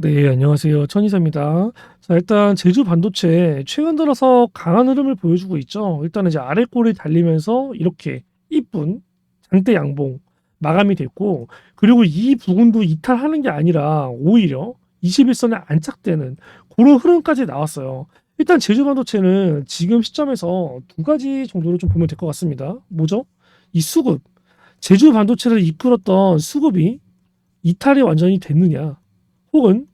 네, 안녕하세요. 천이사입니다. 자, 일단 제주 반도체 최근 들어서 강한 흐름을 보여주고 있죠. 일단 이제 아래 꼬리 달리면서 이렇게 이쁜 장대 양봉 마감이 됐고, 그리고 이 부분도 이탈하는 게 아니라 오히려 21선에 안착되는 그런 흐름까지 나왔어요. 일단 제주 반도체는 지금 시점에서 두 가지 정도로 좀 보면 될 것 같습니다. 뭐죠? 이 수급. 제주 반도체를 이끌었던 수급이 이탈이 완전히 됐느냐? 혹은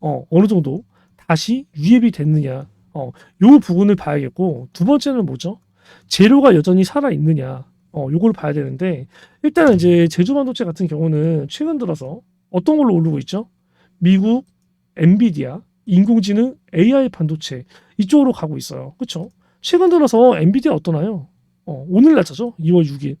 어, 어느 정도 다시 유입이 됐느냐 어, 요 부분을 봐야겠고 두 번째는 뭐죠? 재료가 여전히 살아 있느냐 어, 요걸 봐야 되는데 일단 이제 제주 반도체 같은 경우는 최근 들어서 어떤 걸로 오르고 있죠? 미국 엔비디아 인공지능 AI 반도체 이쪽으로 가고 있어요. 그렇죠? 최근 들어서 엔비디아 어떠나요? 어, 오늘 날짜죠? 2월 6일.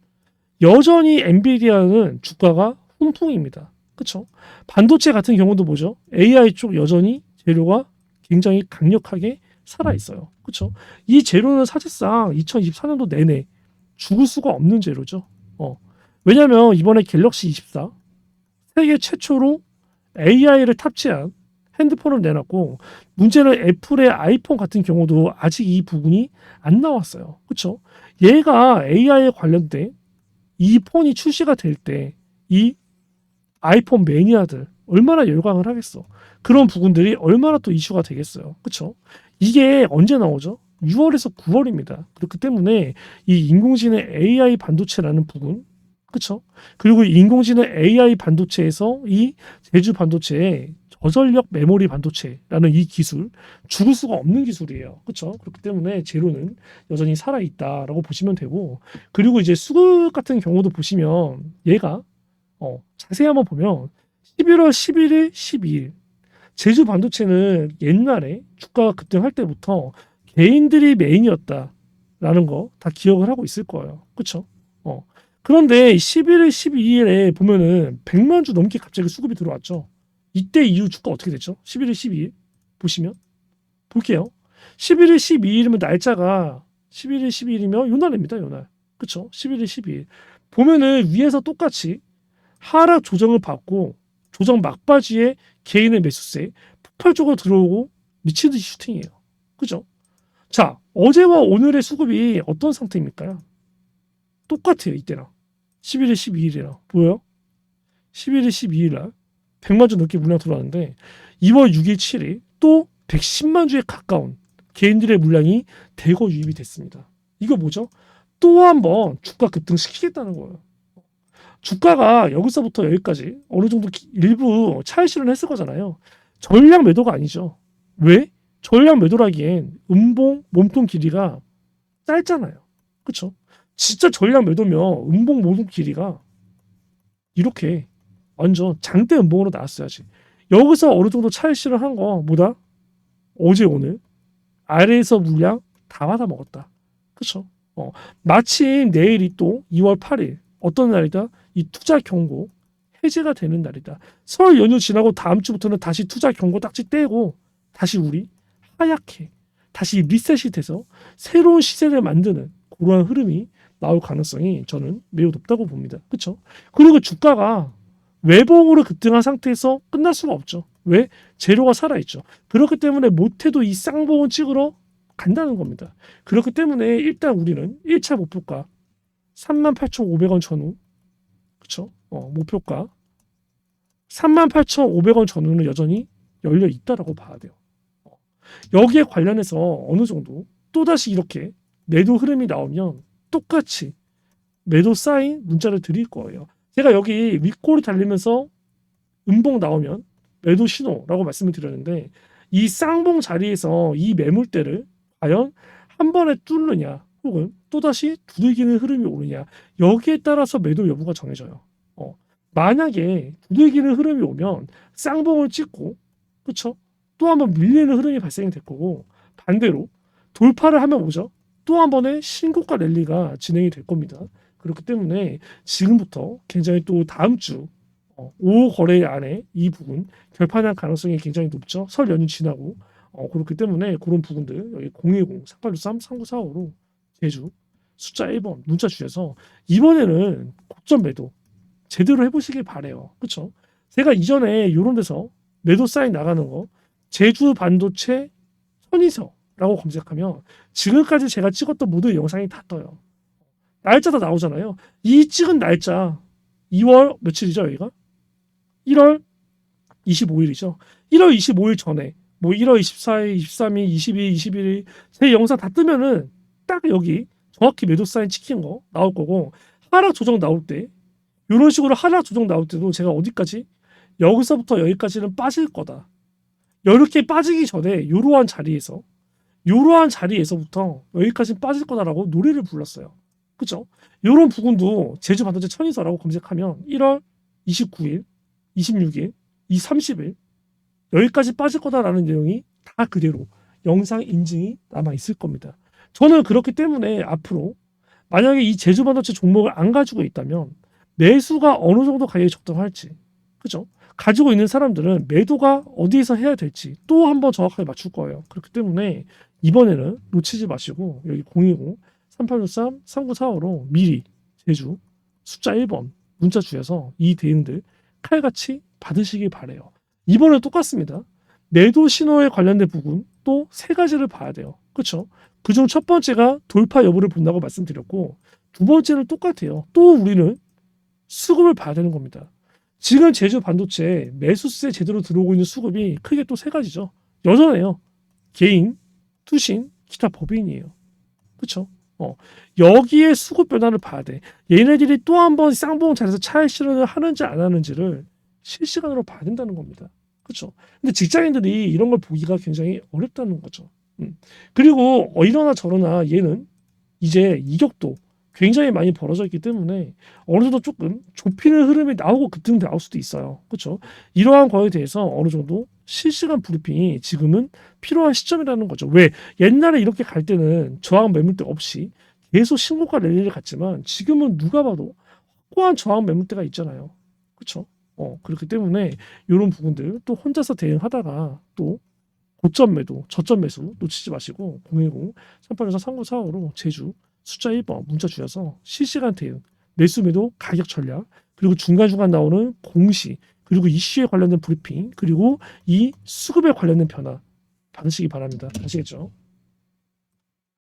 여전히 엔비디아는 주가가 훈풍입니다. 그렇죠? 반도체 같은 경우도 뭐죠? AI 쪽 여전히 재료가 굉장히 강력하게 살아 있어요. 그렇죠? 이 재료는 사실상 2024년도 내내 죽을 수가 없는 재료죠. 어. 왜냐하면 이번에 갤럭시 24 세계 최초로 AI를 탑재한 핸드폰을 내놨고 문제는 애플의 아이폰 같은 경우도 아직 이 부분이 안 나왔어요. 그렇죠? 얘가 AI에 관련된 이 폰이 출시가 될 때 이 아이폰 매니아들 얼마나 열광을 하겠어. 그런 부분들이 얼마나 또 이슈가 되겠어요. 그렇죠? 이게 언제 나오죠? 6월에서 9월입니다. 그렇기 때문에 이 인공지능 AI 반도체라는 부분, 그렇죠? 그리고 이 인공지능 AI 반도체에서 이 제주 반도체의 저전력 메모리 반도체라는 이 기술 죽을 수가 없는 기술이에요. 그렇죠? 그렇기 때문에 재료는 여전히 살아 있다라고 보시면 되고 그리고 이제 수급 같은 경우도 보시면 얘가 어, 자세히 한번 보면 11월 11일, 12일 제주 반도체는 옛날에 주가가 급등할 때부터 개인들이 메인이었다라는 거 다 기억을 하고 있을 거예요. 그렇죠? 어. 그런데 11일, 12일에 보면은 100만 주 넘게 갑자기 수급이 들어왔죠. 이때 이후 주가 어떻게 됐죠? 11일, 12일 보시면 볼게요. 11일, 12일이면 날짜가 11일, 12일이면 요날입니다. 요날. 그렇죠? 11일, 12일. 보면은 위에서 똑같이 하락 조정을 받고 조정 막바지에 개인의 매수세 폭발적으로 들어오고 미친 듯이 슈팅이에요. 그죠? 자, 어제와 오늘의 수급이 어떤 상태입니까? 똑같아요, 이때랑. 11일, 12일이랑. 보여요? 11일, 12일 날 100만 주 넘게 물량 들어왔는데 2월 6일, 7일 또 110만 주에 가까운 개인들의 물량이 대거 유입이 됐습니다. 이거 뭐죠? 또 한 번 주가 급등시키겠다는 거예요. 주가가 여기서부터 여기까지 어느 정도 기- 일부 차익 실현을 했을 거잖아요. 전량 매도가 아니죠. 왜? 전량 매도라기엔 음봉 몸통 길이가 짧잖아요. 그렇죠? 진짜 전량 매도면 음봉 몸통 길이가 이렇게 완전 장대 음봉으로 나왔어야지. 여기서 어느 정도 차익 실현 한 거 뭐다? 어제 오늘 아래에서 물량 다 받아 먹었다. 그렇죠? 어, 마침 내일이 또 2월 8일 어떤 날이다? 이 투자 경고 해제가 되는 날이다. 설 연휴 지나고 다음 주부터는 다시 투자 경고 딱지 떼고 다시 우리 하얗게 다시 리셋이 돼서 새로운 시세를 만드는 그러한 흐름이 나올 가능성이 저는 매우 높다고 봅니다. 그렇죠? 그리고 주가가 외봉으로 급등한 상태에서 끝날 수가 없죠. 왜? 재료가 살아있죠. 그렇기 때문에 못해도 이 쌍봉을 찍으러 간다는 겁니다. 그렇기 때문에 일단 우리는 1차 목표가 38,500원 전후 그쵸? 어, 목표가 38,500원 전후는 여전히 열려 있다라고 봐야 돼요. 어, 여기에 관련해서 어느 정도 또다시 이렇게 매도 흐름이 나오면 똑같이 매도 사인 문자를 드릴 거예요. 제가 여기 윗골이 달리면서 음봉 나오면 매도 신호라고 말씀을 드렸는데 이 쌍봉 자리에서 이 매물대를 과연 한 번에 뚫느냐 혹은 또다시 두들기는 흐름이 오느냐 여기에 따라서 매도 여부가 정해져요. 어, 만약에 두들기는 흐름이 오면 쌍봉을 찍고 그렇죠? 또 한 번 밀리는 흐름이 발생이 될 거고 반대로 돌파를 하면 뭐죠? 또 한 번의 신고가 랠리가 진행이 될 겁니다. 그렇기 때문에 지금부터 굉장히 또 다음 주 어, 5 거래 안에 이 부분 결판할 가능성이 굉장히 높죠. 설 연휴 지나고 어, 그렇기 때문에 그런 부분들 여기 010 3863 3945로 제주 숫자 1번 문자 주셔서 이번에는 고점 매도 제대로 해보시길 바래요. 그렇죠? 제가 이전에 이런 데서 매도 사인 나가는 거 제주 반도체 선이서라고 검색하면 지금까지 제가 찍었던 모든 영상이 다 떠요. 날짜도 나오잖아요. 이 찍은 날짜 2월 며칠이죠 여기가? 1월 25일이죠. 1월 25일 전에 뭐 1월 24일, 23일, 22일, 21일 제 영상 다 뜨면은 딱 여기 정확히 매도 사인 찍힌 거 나올 거고 하락 조정 나올 때 이런 식으로 하락 조정 나올 때도 제가 어디까지 여기서부터 여기까지는 빠질 거다. 이렇게 빠지기 전에 이러한 자리에서 이러한 자리에서부터 여기까지는 빠질 거다라고 노래를 불렀어요. 그죠? 이런 부분도 제주 반도체 천이서라고 검색하면 1월 29일, 26일, 이 30일 여기까지 빠질 거다라는 내용이 다 그대로 영상 인증이 남아 있을 겁니다. 저는 그렇기 때문에 앞으로 만약에 이 제주 반도체 종목을 안 가지고 있다면 매수가 어느 정도 가격이 적당할지 그죠? 가지고 있는 사람들은 매도가 어디에서 해야 될지 또 한번 정확하게 맞출 거예요. 그렇기 때문에 이번에는 놓치지 마시고 여기 020 3863 3945로 미리 제주 숫자 1번 문자 주셔서 이 대응들 칼같이 받으시길 바래요. 이번에 똑같습니다. 매도 신호에 관련된 부분 또 세 가지를 봐야 돼요. 그렇죠? 그중 첫 번째가 돌파 여부를 본다고 말씀드렸고 두 번째는 똑같아요. 또 우리는 수급을 봐야 되는 겁니다. 지금 제주 반도체 매수세 제대로 들어오고 있는 수급이 크게 또 세 가지죠. 여전해요. 개인, 투신, 기타 법인이에요. 그렇죠? 어, 여기에 수급 변화를 봐야 돼. 얘네들이 또 한 번 쌍봉 자리에서 차익 실현을 하는지 안 하는지를 실시간으로 봐야 된다는 겁니다. 그렇죠? 근데 직장인들이 이런 걸 보기가 굉장히 어렵다는 거죠. 음. 그리고 어, 이러나 저러나 얘는 이제 이격도 굉장히 많이 벌어져 있기 때문에 어느 정도 조금 좁히는 흐름이 나오고 급등 나올 수도 있어요. 그렇죠? 이러한 거에 대해서 어느 정도 실시간 브리핑이 지금은 필요한 시점이라는 거죠. 왜 옛날에 이렇게 갈 때는 저항 매물대 없이 계속 신고가 랠리를 갔지만 지금은 누가 봐도 확고한 저항 매물대가 있잖아요. 그렇죠? 어, 그렇기 때문에 이런 부분들 또 혼자서 대응하다가 또 고점 매도, 저점 매수 놓치지 마시고 010 3854 3945로 제주 숫자 1번 문자 주셔서 실시간 대응, 매수 매도 가격 전략, 그리고 중간중간 나오는 공시, 그리고 이슈에 관련된 브리핑, 그리고 이 수급에 관련된 변화 받으시기 바랍니다. 아시겠죠?